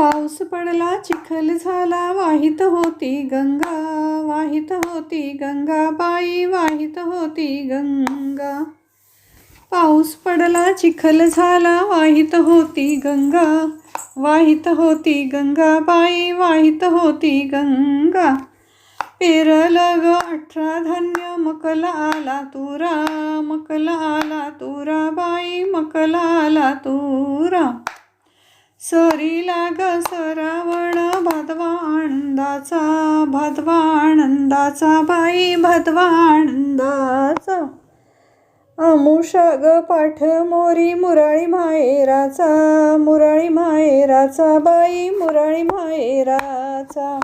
पाऊस पडला चिखल झाला वाहित होती गंगा वाहित होती गंगा बाई वाहित होती गंगा. पाऊस पडला चिखल झाला वाहित होती गंगा वाहित होती गंगा बाई वाहित होती गंगा. पेरल ग अठरा धान्य मकल आला तुरा मकल आला तुरा बाई मकल आला तुरा. सरी लाग सरावण भादवा आनंदाचा भादवा आनंदाचा बाई भादवा आनंदाचा अमुषा ग पाठ मोरी मुराळी माहेराचा मुराळी माहेराचा बाई मुराळी माहेराचा.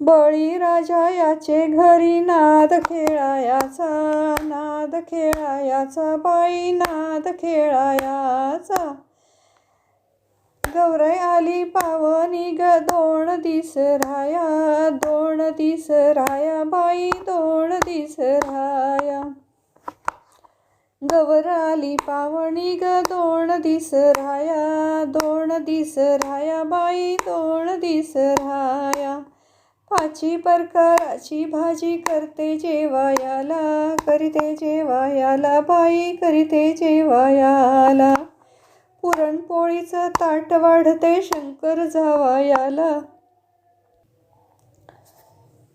बळीराजा याचे घरी नाद खेळायाचा नाद खेळायाचा बाई नाद खेळायाचा. गौराई आली पावनी ग दोन दिस राया दोन दिस राया बाई दोन दिस राया. गवर आली पावणी ग दोन दिस राया दोन दिस राया बाई दोन दिस राया. पाची प्रकाराची भाजी करते जेवायाला करीते जेवायाला बाई करीते जेवायाला. पुरणपोळीचं ताट वाढते शंकर झावा याला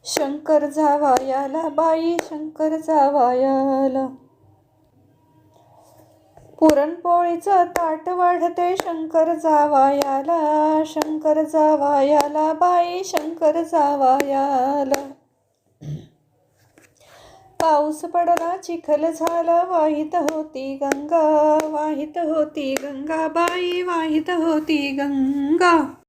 शंकर झावा याला बाई शंकर झावा याला पुरणपोळीचं ताट वाढते शंकर जावायाला शंकर जावायाला बाई शंकर जावायाला. पाऊस पडला चिखल झाला वाहित होती गंगा वाहित होती गंगा बाई वाहित होती गंगा.